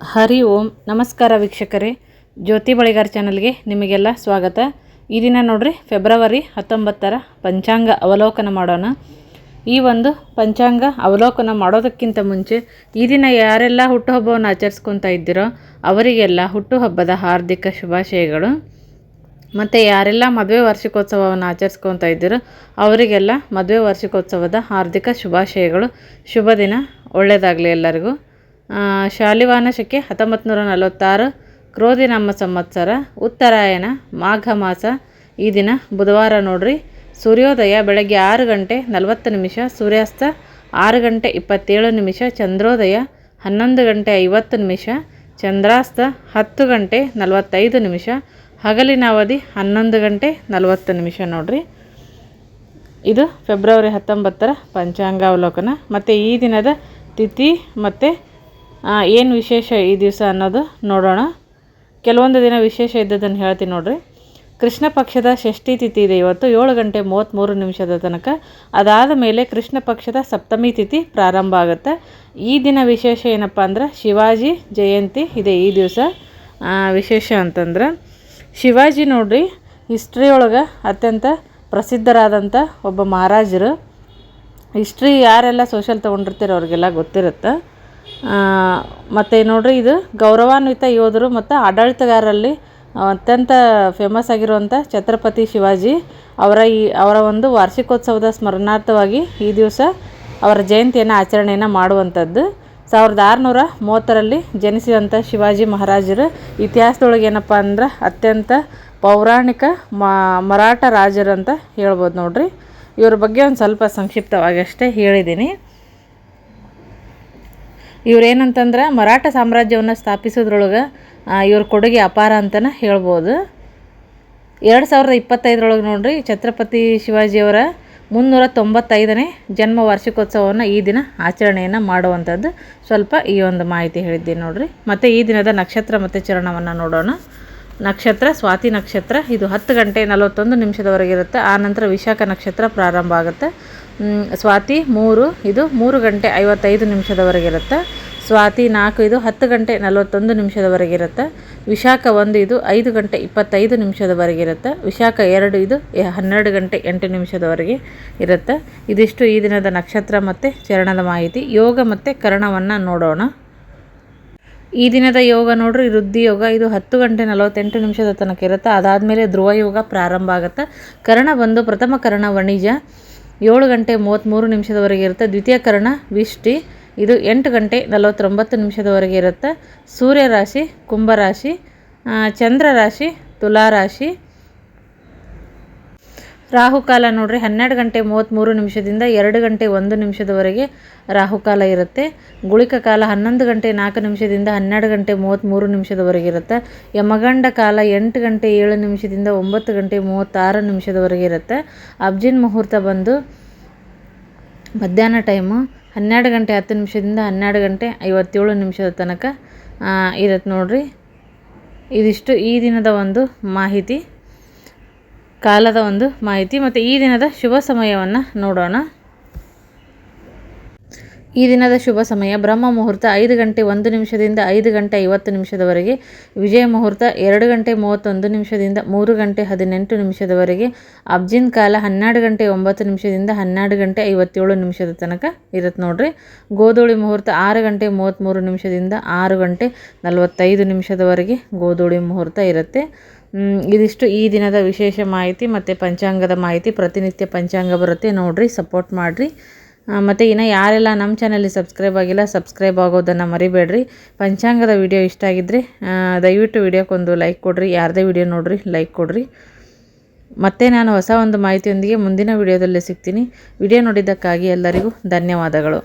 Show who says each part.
Speaker 1: ಹರಿ ಓಂ. ನಮಸ್ಕಾರ ವೀಕ್ಷಕರೇ. ಜ್ಯೋತಿ ಬಳಿಗಾರ್ ಚಾನಲ್ಗೆ ನಿಮಗೆಲ್ಲ ಸ್ವಾಗತ. ಈ ದಿನ ನೋಡ್ರಿ, ಫೆಬ್ರವರಿ ಹತ್ತೊಂಬತ್ತರ ಪಂಚಾಂಗ ಅವಲೋಕನ ಮಾಡೋಣ. ಈ ಒಂದು ಪಂಚಾಂಗ ಅವಲೋಕನ ಮಾಡೋದಕ್ಕಿಂತ ಮುಂಚೆ ಈ ದಿನ ಯಾರೆಲ್ಲ ಹುಟ್ಟುಹಬ್ಬವನ್ನು ಆಚರಿಸ್ಕೊತಾ ಇದ್ದೀರೋ ಅವರಿಗೆಲ್ಲ ಹುಟ್ಟುಹಬ್ಬದ ಹಾರ್ದಿಕ ಶುಭಾಶಯಗಳು. ಮತ್ತು ಯಾರೆಲ್ಲ ಮದುವೆ ವಾರ್ಷಿಕೋತ್ಸವವನ್ನು ಆಚರಿಸ್ಕೊತಾ ಇದ್ದೀರೋ ಅವರಿಗೆಲ್ಲ ಮದುವೆ ವಾರ್ಷಿಕೋತ್ಸವದ ಹಾರ್ದಿಕ ಶುಭಾಶಯಗಳು. ಶುಭ ದಿನ ಒಳ್ಳೆಯದಾಗಲಿ ಎಲ್ಲರಿಗೂ. ಶಾಲಿವಾನ ಶಕೆ ಹತ್ತೊಂಬತ್ತು ನೂರ ನಲವತ್ತಾರು ಕ್ರೋಧಿ ನಮ್ಮ ಸಂವತ್ಸರ, ಉತ್ತರಾಯಣ ಮಾಘ ಮಾಸ ಈ ದಿನ ಬುಧವಾರ ನೋಡ್ರಿ. ಸೂರ್ಯೋದಯ ಬೆಳಗ್ಗೆ ಆರು ಗಂಟೆ ನಲವತ್ತು ನಿಮಿಷ, ಸೂರ್ಯಾಸ್ತ ಆರು ಗಂಟೆ ಇಪ್ಪತ್ತೇಳು ನಿಮಿಷ, ಚಂದ್ರೋದಯ ಹನ್ನೊಂದು ಗಂಟೆ ಐವತ್ತು ನಿಮಿಷ, ಚಂದ್ರಾಸ್ತ ಹತ್ತು ಗಂಟೆ ನಲವತ್ತೈದು ನಿಮಿಷ, ಹಗಲಿನ ಅವಧಿ ಹನ್ನೊಂದು ಗಂಟೆ ನಲವತ್ತು ನಿಮಿಷ ನೋಡ್ರಿ. ಇದು ಫೆಬ್ರವರಿ ಹತ್ತೊಂಬತ್ತರ ಪಂಚಾಂಗಾವಲೋಕನ ಮತ್ತು ಈ ದಿನದ ತಿಥಿ ಮತ್ತು ಏನು ವಿಶೇಷ ಈ ದಿವಸ ಅನ್ನೋದು ನೋಡೋಣ. ಕೆಲವೊಂದು ದಿನ ವಿಶೇಷ ಇದ್ದದನ್ನು ಹೇಳ್ತೀನಿ ನೋಡ್ರಿ. ಕೃಷ್ಣ ಪಕ್ಷದ ಷಷ್ಠಿ ತಿಥಿ ಇದೆ ಇವತ್ತು, ಏಳು ಗಂಟೆ ಮೂವತ್ತ್ಮೂರು ನಿಮಿಷದ ತನಕ. ಅದಾದ ಮೇಲೆ ಕೃಷ್ಣ ಪಕ್ಷದ ಸಪ್ತಮಿ ತಿಥಿ ಪ್ರಾರಂಭ ಆಗುತ್ತೆ. ಈ ದಿನ ವಿಶೇಷ ಏನಪ್ಪ ಅಂದ್ರೆ, ಶಿವಾಜಿ ಜಯಂತಿ ಇದೆ ಈ ದಿವಸ. ವಿಶೇಷ ಅಂತಂದ್ರೆ, ಶಿವಾಜಿ ನೋಡ್ರಿ ಹಿಸ್ಟ್ರಿ ಒಳಗೆ ಅತ್ಯಂತ ಪ್ರಸಿದ್ಧರಾದಂಥ ಒಬ್ಬ ಮಹಾರಾಜರು. ಹಿಸ್ಟ್ರಿ ಯಾರೆಲ್ಲ ಸೋಷಲ್ ತೊಗೊಂಡಿರ್ತೀರೋ ಅವ್ರಿಗೆಲ್ಲ ಗೊತ್ತಿರುತ್ತೆ. ಮತ್ತು ನೋಡಿರಿ ಇದು ಗೌರವಾನ್ವಿತ ಯೋಧರು ಮತ್ತು ಆಡಳಿತಗಾರರಲ್ಲಿ ಅತ್ಯಂತ ಫೇಮಸ್ ಆಗಿರುವಂಥ ಛತ್ರಪತಿ ಶಿವಾಜಿ ಅವರ ಈ, ಅವರ ಒಂದು ವಾರ್ಷಿಕೋತ್ಸವದ ಸ್ಮರಣಾರ್ಥವಾಗಿ ಈ ದಿವಸ ಅವರ ಜಯಂತಿಯನ್ನು ಆಚರಣೆಯನ್ನು ಮಾಡುವಂಥದ್ದು. ಸಾವಿರದ ಆರುನೂರ ಮೂವತ್ತರಲ್ಲಿ ಜನಿಸಿದಂಥ ಶಿವಾಜಿ ಮಹಾರಾಜರು ಇತಿಹಾಸದೊಳಗೆ ಏನಪ್ಪ ಅಂದ್ರೆ ಅತ್ಯಂತ ಪೌರಾಣಿಕ ಮರಾಠ ರಾಜರು ಅಂತ ಹೇಳ್ಬೋದು ನೋಡಿರಿ. ಇವ್ರ ಬಗ್ಗೆ ಒಂದು ಸ್ವಲ್ಪ ಸಂಕ್ಷಿಪ್ತವಾಗಿ ಅಷ್ಟೇ ಹೇಳಿದ್ದೀನಿ ಇವ್ರೇನಂತಂದ್ರೆ ಮರಾಠ ಸಾಮ್ರಾಜ್ಯವನ್ನು ಸ್ಥಾಪಿಸೋದ್ರೊಳಗೆ ಇವ್ರ ಕೊಡುಗೆ ಅಪಾರ ಅಂತಲೇ ಹೇಳ್ಬೋದು. ಎರಡು ಸಾವಿರದ ಇಪ್ಪತ್ತೈದರೊಳಗೆ ನೋಡಿರಿ, ಛತ್ರಪತಿ ಶಿವಾಜಿಯವರ ಮುನ್ನೂರ ತೊಂಬತ್ತೈದನೇ ಜನ್ಮ ವಾರ್ಷಿಕೋತ್ಸವವನ್ನು ಈ ದಿನ ಆಚರಣೆಯನ್ನು ಮಾಡುವಂಥದ್ದು. ಸ್ವಲ್ಪ ಈ ಒಂದು ಮಾಹಿತಿ ಹೇಳಿದ್ದೀನಿ ನೋಡಿರಿ. ಮತ್ತು ಈ ದಿನದ ನಕ್ಷತ್ರ ಮತ್ತು ಚರಣವನ್ನು ನೋಡೋಣ. ನಕ್ಷತ್ರ, ಸ್ವಾತಿ ನಕ್ಷತ್ರ, ಇದು ಹತ್ತು ಗಂಟೆ ನಲವತ್ತೊಂದು ನಿಮಿಷದವರೆಗೆ ಇರುತ್ತೆ. ಆ ನಂತರ ವಿಶಾಖ ನಕ್ಷತ್ರ ಪ್ರಾರಂಭ ಆಗುತ್ತೆ. ಸ್ವಾತಿ ಮೂರು, ಇದು ಮೂರು ಗಂಟೆ ಐವತ್ತೈದು ನಿಮಿಷದವರೆಗೆ ಇರುತ್ತೆ ಸ್ವಾತಿ ನಾಲ್ಕು, ಇದು ಹತ್ತು ಗಂಟೆ ನಲವತ್ತೊಂದು ನಿಮಿಷದವರೆಗೆ ಇರುತ್ತೆ ವಿಶಾಖ ಒಂದು, ಇದು ಐದು ಗಂಟೆ ಇಪ್ಪತ್ತೈದು ನಿಮಿಷದವರೆಗೆ ಇರುತ್ತೆ ವಿಶಾಖ ಎರಡು, ಇದು ಹನ್ನೆರಡು ಗಂಟೆ ಎಂಟು ನಿಮಿಷದವರೆಗೆ ಇರುತ್ತೆ. ಇದಿಷ್ಟು ಈ ದಿನದ ನಕ್ಷತ್ರ ಮತ್ತು ಚರಣದ ಮಾಹಿತಿ. ಯೋಗ ಮತ್ತು ಕರ್ಣವನ್ನು ನೋಡೋಣ. ಈ ದಿನದ ಯೋಗ ನೋಡ್ರಿ, ವೃದ್ಧಿ ಯೋಗ, ಇದು ಹತ್ತು ಗಂಟೆ ನಲವತ್ತೆಂಟು ನಿಮಿಷದ ತನಕ ಇರುತ್ತೆ. ಅದಾದಮೇಲೆ ಧ್ರುವ ಯೋಗ ಪ್ರಾರಂಭ ಆಗುತ್ತೆ. ಕರ್ಣ ಬಂದು ಪ್ರಥಮ ಕರ್ಣ ವಣಿಜ. ಏಳು ಗಂಟೆ ಮೂವತ್ತ್ಮೂರು ನಿಮಿಷದವರೆಗೆ ಇರುತ್ತೆ. ದ್ವಿತೀಯ ಕರ್ಣ ವಿಷ್ಟಿ. ಇದು ಎಂಟು ಗಂಟೆ ನಲವತ್ತೊಂಬತ್ತು ನಿಮಿಷದವರೆಗೆ ಇರುತ್ತೆ. ಸೂರ್ಯ ರಾಶಿ ಕುಂಭರಾಶಿ ರಾಶಿ ಚಂದ್ರ ರಾಶಿ ತುಲಾ ರಾಶಿ ರಾಹುಕಾಲ ನೋಡ್ರಿ ಹನ್ನೆರಡು ಗಂಟೆ ಮೂವತ್ತ್ಮೂರು ನಿಮಿಷದಿಂದ ಎರಡು ಗಂಟೆ ಒಂದು ನಿಮಿಷದವರೆಗೆ ರಾಹುಕಾಲ ಇರುತ್ತೆ. ಗುಳಿಕ ಕಾಲ ಹನ್ನೊಂದು ಗಂಟೆ ನಾಲ್ಕು ನಿಮಿಷದಿಂದ ಹನ್ನೆರಡು ಗಂಟೆ ಮೂವತ್ತ್ಮೂರು ನಿಮಿಷದವರೆಗೆ ಇರುತ್ತೆ. ಯಮಗಂಡ ಕಾಲ ಎಂಟು ಗಂಟೆ ಏಳು ನಿಮಿಷದಿಂದ ಒಂಬತ್ತು ಗಂಟೆ ಮೂವತ್ತಾರು ನಿಮಿಷದವರೆಗೆ ಇರುತ್ತೆ. ಅಬ್ಜಿನ್ ಮುಹೂರ್ತ ಬಂದು ಮಧ್ಯಾಹ್ನ ಟೈಮು ಹನ್ನೆರಡು ಗಂಟೆ ಹತ್ತು ನಿಮಿಷದಿಂದ ಹನ್ನೆರಡು ಗಂಟೆ ಐವತ್ತೇಳು ನಿಮಿಷದ ತನಕ ಇರುತ್ತೆ ನೋಡ್ರಿ. ಇದಿಷ್ಟು ಈ ದಿನದ ಒಂದು ಮಾಹಿತಿ. ಕಾಲದ ಒಂದು ಮಾಹಿತಿ. ಮತ್ತು ಈ ದಿನದ ಶುಭ ಸಮಯವನ್ನು ನೋಡೋಣ. ಈ ದಿನದ ಶುಭ ಸಮಯ ಬ್ರಹ್ಮ ಮುಹೂರ್ತ ಐದು ಗಂಟೆ ಒಂದು ನಿಮಿಷದಿಂದ ಐದು ಗಂಟೆ ಐವತ್ತು ನಿಮಿಷದವರೆಗೆ, ವಿಜಯ ಮುಹೂರ್ತ ಎರಡು ಗಂಟೆ ಮೂವತ್ತೊಂದು ನಿಮಿಷದಿಂದ ಮೂರು ಗಂಟೆ ಹದಿನೆಂಟು ನಿಮಿಷದವರೆಗೆ, ಅಬ್ಜಿನ್ ಕಾಲ ಹನ್ನೆರಡು ಗಂಟೆ ಒಂಬತ್ತು ನಿಮಿಷದಿಂದ ಹನ್ನೆರಡು ಗಂಟೆ ಐವತ್ತೇಳು ನಿಮಿಷದ ತನಕ ಇರುತ್ತೆ ನೋಡಿರಿ. ಗೋಧೂಳಿ ಮುಹೂರ್ತ ಆರು ಗಂಟೆ ಮೂವತ್ತ್ಮೂರು ನಿಮಿಷದಿಂದ ಆರು ಗಂಟೆ ನಲವತ್ತೈದು ನಿಮಿಷದವರೆಗೆ ಗೋಧೂಳಿ ಮುಹೂರ್ತ ಇರುತ್ತೆ. ಇದಿಷ್ಟು ಈ ದಿನದ ವಿಶೇಷ ಮಾಹಿತಿ ಮತ್ತು ಪಂಚಾಂಗದ ಮಾಹಿತಿ. ಪ್ರತಿನಿತ್ಯ ಪಂಚಾಂಗ ಬರುತ್ತೆ, ನೋಡಿರಿ ಸಪೋರ್ಟ್ ಮಾಡಿರಿ. ಮತ್ತು ಇನ್ನು ಯಾರೆಲ್ಲ ನಮ್ಮ ಚಾನಲ್ಲಿ ಸಬ್ಸ್ಕ್ರೈಬ್ ಆಗಿಲ್ಲ ಸಬ್ಸ್ಕ್ರೈಬ್ ಆಗೋದನ್ನು ಮರಿಬೇಡ್ರಿ. ಪಂಚಾಂಗದ ವಿಡಿಯೋ ಇಷ್ಟ ಆಗಿದ್ದರೆ ದಯವಿಟ್ಟು ವಿಡಿಯೋಕ್ಕೊಂದು ಲೈಕ್ ಕೊಡಿರಿ, ಯಾರದೇ ವಿಡಿಯೋ ನೋಡಿರಿ ಲೈಕ್ ಕೊಡಿರಿ. ಮತ್ತೆ ನಾನು ಹೊಸ ಒಂದು ಮಾಹಿತಿಯೊಂದಿಗೆ ಮುಂದಿನ ವಿಡಿಯೋದಲ್ಲಿ ಸಿಗ್ತೀನಿ. ವಿಡಿಯೋ ನೋಡಿದ್ದಕ್ಕಾಗಿ ಎಲ್ಲರಿಗೂ ಧನ್ಯವಾದಗಳು.